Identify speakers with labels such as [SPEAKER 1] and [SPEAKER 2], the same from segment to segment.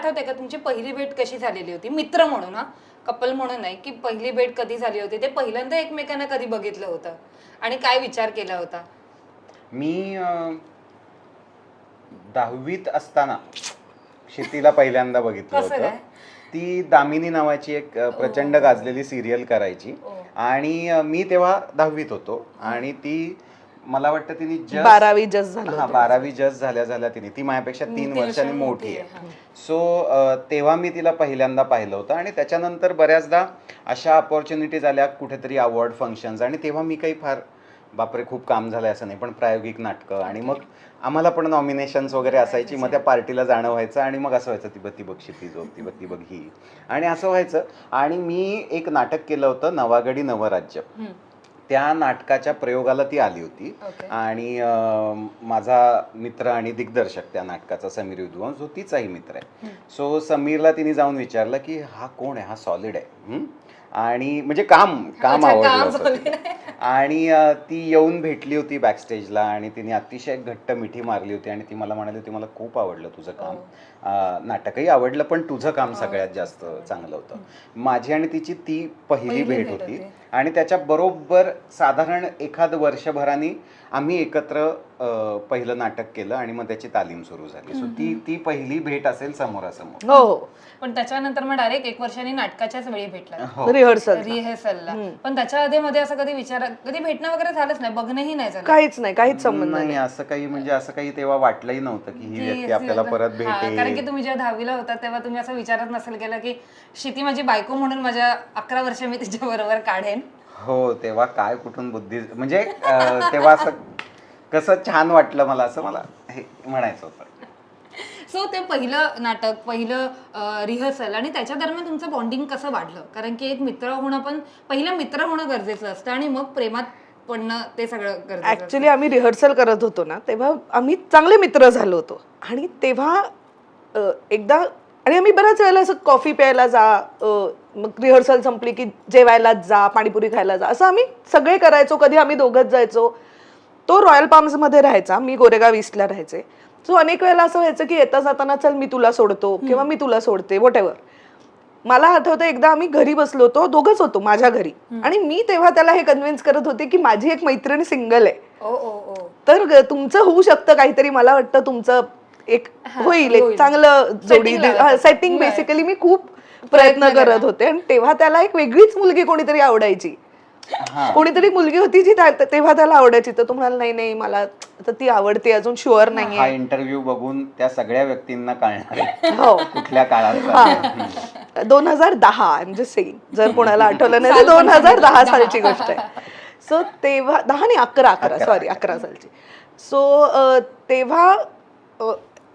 [SPEAKER 1] आठवते का तुमची पहिली भेट कशी झालेली होती? मित्र म्हणून हा? कपल म्हणून नाही की पहिली भेट कधी झाली होती? ते पहिल्यांदा एकमेकांना कधी बघितलं होतं? आणि काय विचार केला होता?
[SPEAKER 2] मी अं, दहावीत असताना शेतीला पहिल्यांदा बघितलं
[SPEAKER 1] कसं
[SPEAKER 2] होतं.
[SPEAKER 1] काय?
[SPEAKER 2] ती दामिनी नावाची एक अं, प्रचंड गाजलेली सिरियल करायची.
[SPEAKER 1] ओ.
[SPEAKER 2] आणि अं, मी तेव्हा दहावीत होतो. आणि ती मला वाटतं तिने just-
[SPEAKER 3] बारावी जस्ट झालं
[SPEAKER 2] हा बारावी जस्ट झाल्या झाल्या तिने. ती माझ्यापेक्षा तीन
[SPEAKER 1] तीन
[SPEAKER 2] वर्षांनी मोठी आहे. सो तेव्हा मी तिला पहिल्यांदा पाहिलं होतं आणि त्याच्यानंतर बऱ्याचदा अशा अपॉर्च्युनिटीज आल्या कुठेतरी अवॉर्ड फंक्शन्स आणि तेव्हा मी काही फार बापरे खूप काम झालं असं नाही पण प्रायोगिक नाटकं. आणि मग आम्हाला पण नॉमिनेशन्स वगैरे असायची. मग त्या पार्टीला जाणं व्हायचं आणि मग असं व्हायचं ती बत्ती बक्षी ती जो ती बत्ती बघ ही. आणि असं व्हायचं. आणि मी एक नाटक केलं होतं नवागडी नवराज्य.
[SPEAKER 1] हम्म.
[SPEAKER 2] त्या नाटकाच्या प्रयोगाला ती आली होती. आणि माझा मित्र आणि दिग्दर्शक त्या नाटकाचा समीर विद्वांस जो तिचाही मित्र आहे. सो समीरला तिने जाऊन विचारलं की हा कोण आहे? हा सॉलिड आहे? आणि म्हणजे काम काम आवडलं होतं. आणि ती येऊन भेटली होती बॅकस्टेजला आणि तिने अतिशय घट्ट मिठी मारली होती आणि ती मला म्हणाली होती मला खूप आवडलं तुझं काम. अं, नाटकही आवडलं पण तुम्ही काम सगळ्यात जास्त चांगलं होतं. माझी आणि तिची ती पहिली भेट होती. आणि त्याच्या बरोबर साधारण एखाद वर्षभराने आम्ही एकत्र पहिलं नाटक केलं आणि मग त्याची तालीम सुरू झाली. सो ती ती पहिली भेट असेल समोरासमोर.
[SPEAKER 3] हो. हो
[SPEAKER 1] पण त्याच्यानंतर मग डायरेक्ट एक वर्षांनी नाटकाच्याच वेळी भेटला
[SPEAKER 2] हो.
[SPEAKER 3] रिहर्सल
[SPEAKER 1] रिहर्सलला पण त्याच्या आधी मध्ये असं कधी विचार कधी भेटणं वगैरे झालंच नाही बघणंही नाही झालं.
[SPEAKER 3] काहीच नाही काहीच संबंध
[SPEAKER 2] नाही असं काही म्हणजे असं काही तेव्हा वाटलंही नव्हतं की ही व्यक्ती आपल्याला परत
[SPEAKER 1] हा, कारण की
[SPEAKER 2] भेटेल
[SPEAKER 1] तुम्ही जेव्हा दहावीला होता तेव्हा तुम्ही असं विचारत नसेल केलं की शिती माझी बायको म्हणून माझ्या अकरा वर्ष मी तिच्या बरोबर काढेन.
[SPEAKER 2] हो तेव्हा काय कुठून बुद्धी म्हणजे तेव्हा असं कसं छान वाटलं मला असं मला हे म्हणायचं होतं.
[SPEAKER 1] सो ते पहिलं नाटक पहिलं रिहर्सल आणि त्याच्या दरम्यान तुमचं बॉन्डिंग कसं वाढलं? कारण की एक मित्र होणं पण पहिलं मित्र होणं गरजेचं असतं आणि मग प्रेमात पडणं ते सगळं गरजेचं.
[SPEAKER 3] ऍक्च्युली आम्ही रिहर्सल करत होतो ना तेव्हा आम्ही चांगले मित्र झालो होतो. आणि तेव्हा एकदा आणि आम्ही बऱ्याच वेळेला असं कॉफी प्यायला जा मग रिहर्सल संपली की जेवायलाच जा पाणीपुरी खायला जा असं आम्ही सगळे करायचो. कधी आम्ही दोघंच जायचो. तो रॉयल पाम्समध्ये राहायचा मी गोरेगाव ईस्टला राहायचे. सो अनेक वेळेला असं व्हायचं की येता जाताना चल मी तुला सोडतो किंवा मी तुला सोडते वॉट मला आठवतं एकदा आम्ही घरी बसलो होतो दोघंच होतो माझ्या घरी. आणि मी तेव्हा त्याला हे कन्व्हिन्स करत होते की माझी एक मैत्रीण सिंगल आहे. तर तुमचं होऊ शकतं काहीतरी. मला वाटतं तुमचं एक होईल एक. चांगलं जोडी. सेटिंग. बेसिकली मी खूप प्रयत्न करत होते. आणि तेव्हा त्याला एक वेगळीच मुलगी कोणीतरी आवडायची. कोणीतरी मुलगी होती जी तेव्हा त्याला आवडायची. तर तुम्हाला नाही नाही मला आता ती आवडते अजून शुअर
[SPEAKER 2] हा
[SPEAKER 3] नाहीये.
[SPEAKER 2] इंटरव्ह्यू बघून त्या सगळ्या व्यक्तींना कळणार आहे.
[SPEAKER 3] हो.
[SPEAKER 2] कुठल्या काळात
[SPEAKER 3] दोन हजार दहा आय एम जस्ट सेईंग जर कोणाला आठवलं नाही तर दोन हजार दहा सालची गोष्ट आहे. सो तेव्हा दहा नाही अकरा अकरा सॉरी अकरा. सालची. सो तेव्हा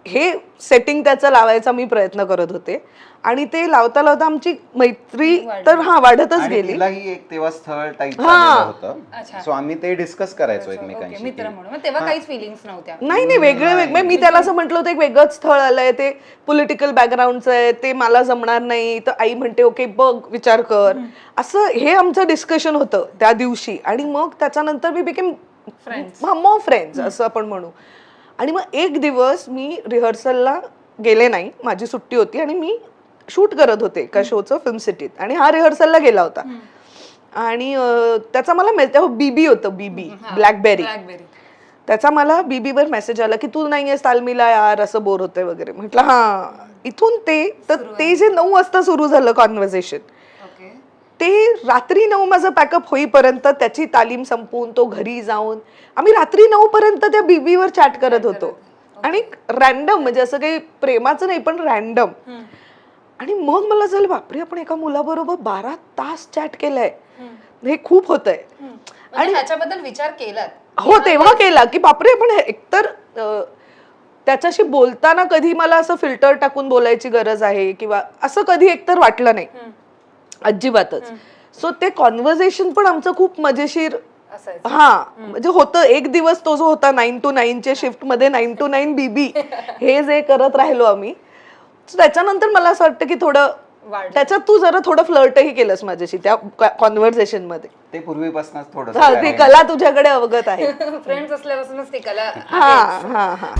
[SPEAKER 3] हे सेटिंग त्याचं लावायचा मी प्रयत्न करत होते. आणि ते लावता लावता आमची मैत्री तर हा वाढतच
[SPEAKER 2] आणि
[SPEAKER 3] गेली.
[SPEAKER 2] तिलाही एक तेव्हा स्थळ टाईप
[SPEAKER 3] हा.
[SPEAKER 2] होतं.
[SPEAKER 1] अच्छा.
[SPEAKER 2] सो आम्ही ते डिस्कस करायचो
[SPEAKER 1] ओके
[SPEAKER 2] एकमेकांशी
[SPEAKER 1] मित्र
[SPEAKER 2] की-
[SPEAKER 1] म्हणून. मग तेव्हा काहीच फिलिंग्स नव्हत्या.
[SPEAKER 3] नाही नाही वेगळं वेगळं. मी त्याला असं म्हटलं होतं एक वेगळंच स्थळ आलंय ते पॉलिटिकल बॅकग्राऊंडचं आहे ते मला जमणार नाही तर आई म्हणते ओके बघ विचार कर. असं हे आमचं डिस्कशन होतं त्या दिवशी. आणि मग त्याच्यानंतर मी बिकेम मॉ फ्रेंड्स असं आपण म्हणू. आणि मग एक दिवस मी रिहर्सलला गेले नाही. माझी सुट्टी होती आणि मी शूट करत होते एका शोचं फिल्म सिटीत आणि हा रिहर्सलला गेला होता. आणि त्याचा मला तेव्हा बीबी होतं बीबी ब्लॅकबेरी त्याचा मला बीबीवर मेसेज आला की तू नाही आहेस तालमीला यार असं बोर होतंय वगैरे. म्हटलं हा. इथून ते तर ते जे नऊ वाजता सुरू झालं कॉन्व्हर्सेशन ते रात्री नऊ माझं पॅकअप होईपर्यंत त्याची तालीम संपवून तो घरी जाऊन आम्ही रात्री नऊ पर्यंत त्या बीबीवर चॅट करत होतो. आणि रॅन्डम म्हणजे असं काही प्रेमाचं नाही पण रॅन्डम आणि मग मला झालं बापरे आपण एका मुलाबरोबर बारा तास चॅट केलंय. हे खूप होतंय.
[SPEAKER 1] आणि ह्याच्याबद्दल विचार केलात.
[SPEAKER 3] हो तेव्हा केला की बापरे पण हे एकतर त्याच्याशी बोलताना कधी मला असं फिल्टर टाकून बोलायची गरज आहे किंवा असं कधी एकतर वाटलं नाही. अजिबातच. सो ते कॉन्व्हर्सेशन पण आमचं खूप मजेशीर हा म्हणजे होतं एक दिवस तो जो होता नाईन टू नाईनच्या शिफ्टमध्ये नाईन टू नाईन बीबी हे जे करत राहिलो आम्ही. त्याच्यानंतर मला असं वाटतं की थोडं. त्याच्यात तू जरा थोडं फ्लर्टही केलंस माझ्याशी त्या कॉन्व्हर्सेशनमध्ये.
[SPEAKER 2] ते पूर्वीपासूनच थोडं
[SPEAKER 3] हा, ती कला तुझ्याकडे अवगत आहे.
[SPEAKER 1] फ्रेंड्स असल्यापासूनच ती कला
[SPEAKER 3] हा हा हा.